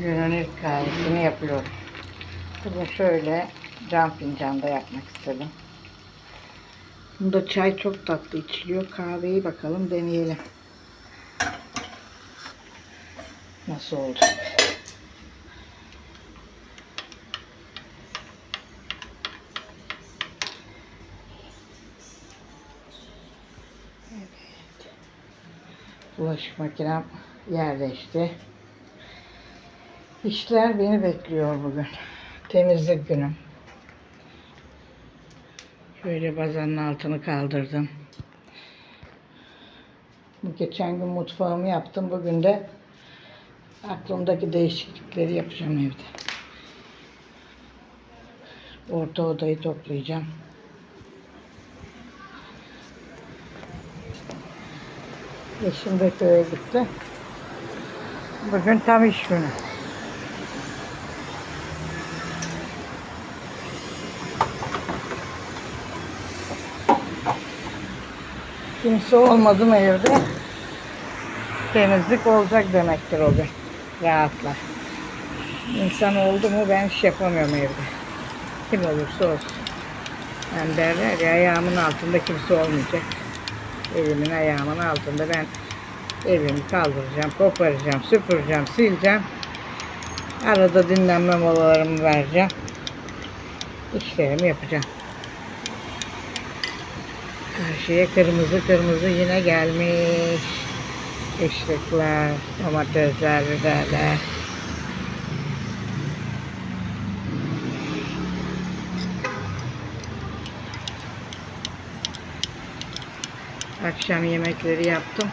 Günün ilk kahvesini yapıyorum. Bugün şöyle cam fincanda yapmak istedim. Bunda çay çok tatlı içiliyor. Kahveyi bakalım deneyelim. Nasıl oldu? Evet. Bulaşık makinem yerleşti. İşler beni bekliyor bugün. Temizlik günüm. Şöyle bazanın altını kaldırdım. Bu geçen gün mutfağımı yaptım. Bugün de aklımdaki değişiklikleri yapacağım evde. Orta odayı toplayacağım. Eşim de köye gitti. Bugün tam iş günü. Kimse olmadı mı evde? Temizlik olacak demektir o gün. Rahatla. İnsan oldu mu ben iş yapamıyorum evde. Kim olursa olsun. Ben derler ya ayağımın altında kimse olmayacak. Evimin ayağımın altında ben evimi kaldıracağım, koparacağım, süpüreceğim, sileceğim. Arada dinlenme molalarımı vereceğim. İşlerimi yapacağım. Karşıya kırmızı kırmızı yine gelmiş. Işıklar, domatesler, biberler. Akşam yemekleri yaptım.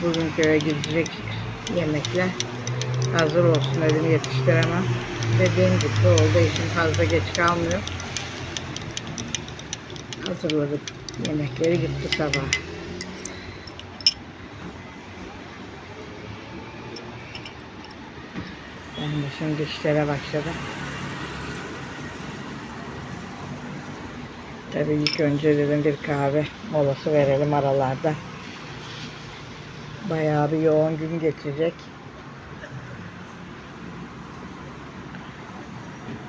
Bugün köye gidecek yemekler hazır olsun dedim yetiştiremem. Dediğim gibi oldu işim fazla geç kalmıyor. Hazırladık yemekleri gitti sabah. Ben de şimdi işlere başladım. Tabii ilk önce dedim bir kahve molası verelim aralarda. Bayağı bir yoğun gün geçecek.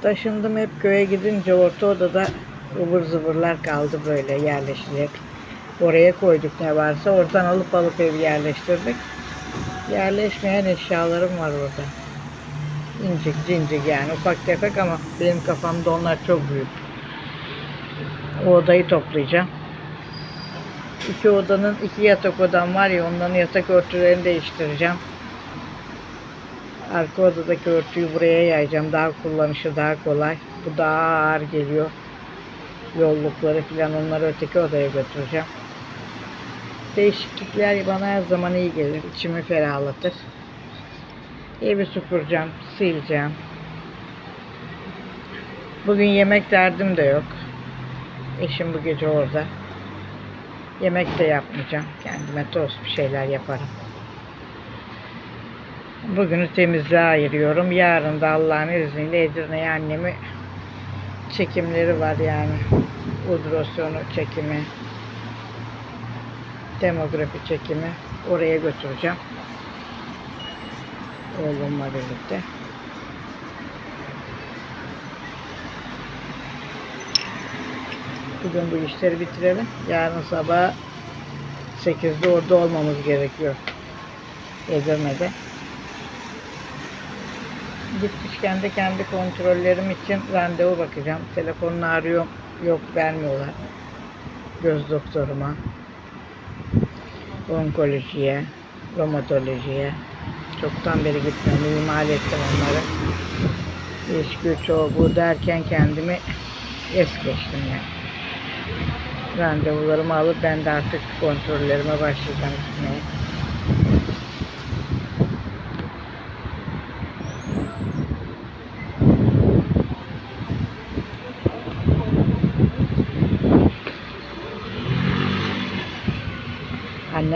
Taşındım hep köye gidince orta odada ıvır zıvırlar kaldı böyle yerleşecek. Oraya koyduk ne varsa oradan alıp alıp evi yerleştirdik. Yerleşmeyen eşyalarım var orada. İncik cincik yani ufak tefek ama benim kafamda onlar çok büyük. O odayı toplayacağım. İki odanın iki yatak odam var ya onların yatak örtülerini değiştireceğim. Arka odadaki örtüyü buraya yayacağım. Daha kullanışı daha kolay. Bu daha ağır geliyor. Yollukları falan onları öteki odaya götüreceğim. Değişiklikler bana her zaman iyi gelir. İçimi ferahlatır. Evi süpüreceğim, sileceğim. Bugün yemek derdim de yok. Eşim bu gece orada. Yemek de yapmayacağım. Kendime tost bir şeyler yaparım. Bugünü temizliğe ayırıyorum. Yarın da Allah'ın izniyle Edirne'ye annemi çekimleri var yani. Ultrasyonu çekimi, demografi çekimi. Oraya götüreceğim. Oğlumla birlikte. Bugün bu işleri bitirelim. Yarın sabah 8'de orada olmamız gerekiyor. Edirne'de. Gitmişken de kendi kontrollerim için randevu bakacağım. Telefonla arıyorum. Yok vermiyorlar. Göz doktoruma. Onkolojiye. Romatolojiye. Çoktan beri gitmiyorum. İhmal ettim onları. İş güç o bu derken kendimi es geçtim yani. Randevularımı alıp ben de artık kontrollerime başlayacağım gitmeye.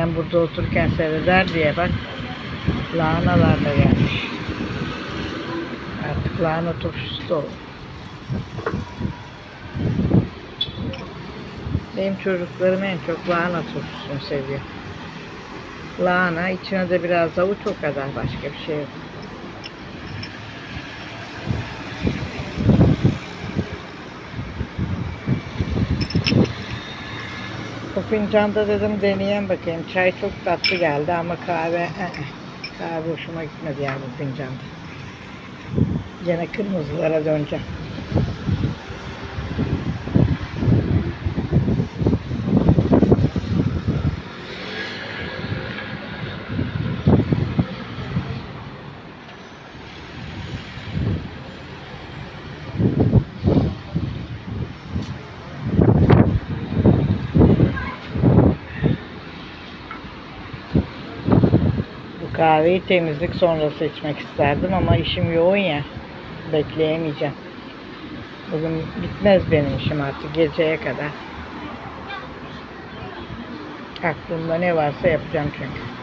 Annem burada otururken seyreder diye bak lahanalar da gelmiş. Artık lahana turşusu da olur. Benim çocuklarım en çok lahana turşusunu seviyor. Lahana, içine de biraz avuç o kadar başka bir şey yok. Fincanda dedim deneyeyim bakayım. Çay çok tatlı geldi ama kahve ı-ı. kahve hoşuma gitmedi yani bu fincanda. Gene kırmızılara döneceğim. Kahveyi temizlik sonrası içmek isterdim ama işim yoğun ya. Bekleyemeyeceğim. Bugün bitmez benim işim artık geceye kadar. Aklımda ne varsa yapacağım çünkü.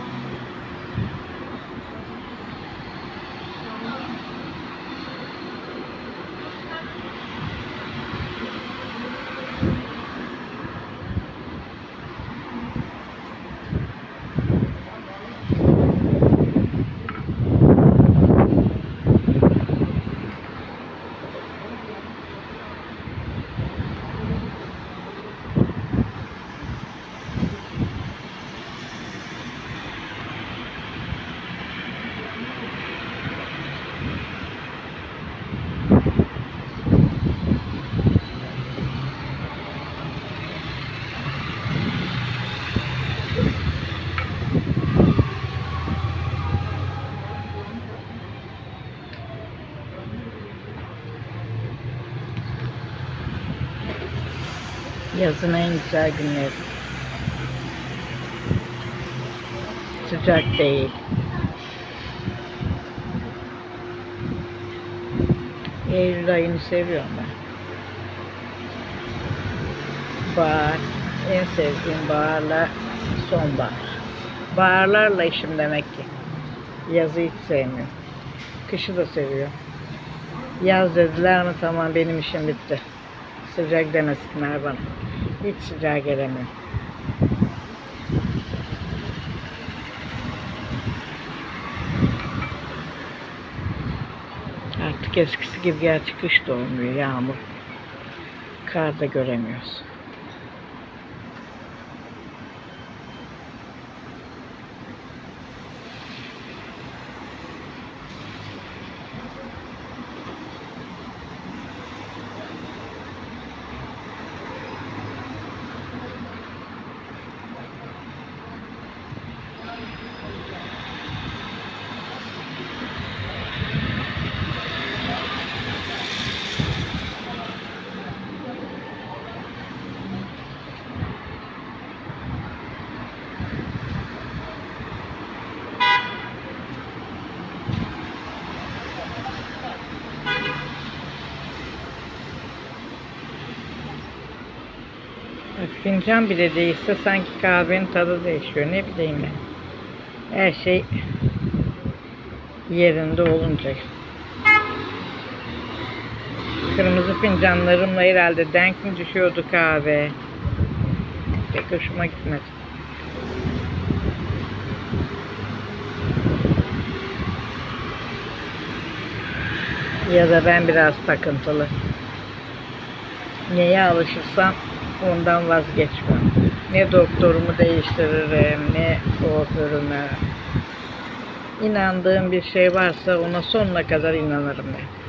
Yazın en güzel günleri. Sıcak değil. Eylül ayını seviyorum ben. Bahar. En sevdiğim baharla sonbahar. Baharlarla işim demek ki. Yazı hiç sevmiyorum. Kışı da seviyorum. Yaz dediler mi tamam benim işim bitti. Sıcak demesinler bana. Hiç sıcağa gelemiyorum. Artık eskisi gibi gerçi kış da olmuyor. Yağmur. Kar da göremiyoruz. Bak, Fincan bile değilse sanki kahvenin tadı değişiyor. Ne bileyim ben. Her şey yerinde olunca. Kırmızı fincanlarımla herhalde denk mi düşüyordu kahve? Pek hoşuma gitmedi. Ya da ben biraz takıntılı. Neye alışırsam ondan vazgeçmem. Ne doktorumu değiştiririm, ne kuaförümü. İnandığım bir şey varsa ona sonuna kadar inanırım ben.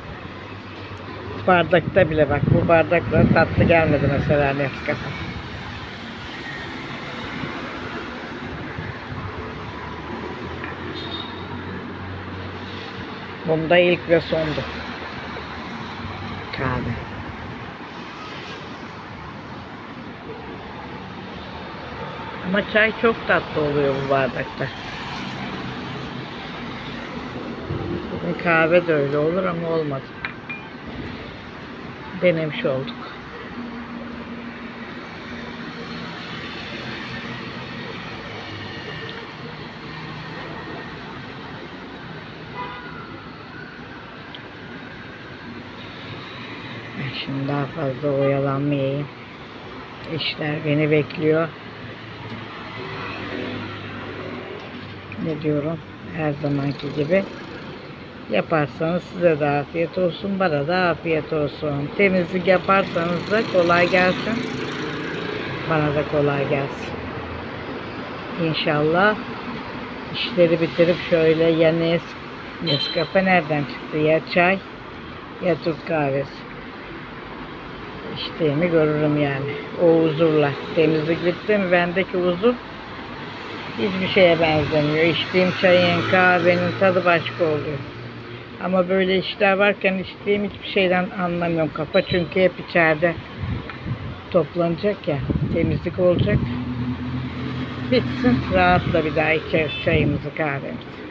Bardakta bile bak bu bardakla tatlı gelmedi mesela Nescafe. Bunda ilk ve sondu. Kahve. Ama çay çok tatlı oluyor bu bardakta. Bugün kahve de öyle olur ama olmadı. Denemiş olduk. Şimdi daha fazla oyalanmayayım. İşler beni bekliyor. Ne diyorum? Her zamanki gibi. Yaparsanız size de afiyet olsun, bana da afiyet olsun. Temizlik yaparsanız da kolay gelsin. Bana da kolay gelsin. İnşallah işleri bitirip şöyle ya Nes, Nescafe nereden çıktı? Ya çay ya Türk kahvesi. İçtiğimi görürüm yani. O huzurla. Temizlik bitti mi bendeki huzur hiçbir şeye benzemiyor. İçtiğim çayın, kahvenin tadı başka oluyor. Ama böyle işler varken içtiğim hiçbir şeyden anlamıyorum. Kafa çünkü hep içeride toplanacak ya. Temizlik olacak. Bitsin. Rahatla bir daha içeriz çayımızı kahvemizi.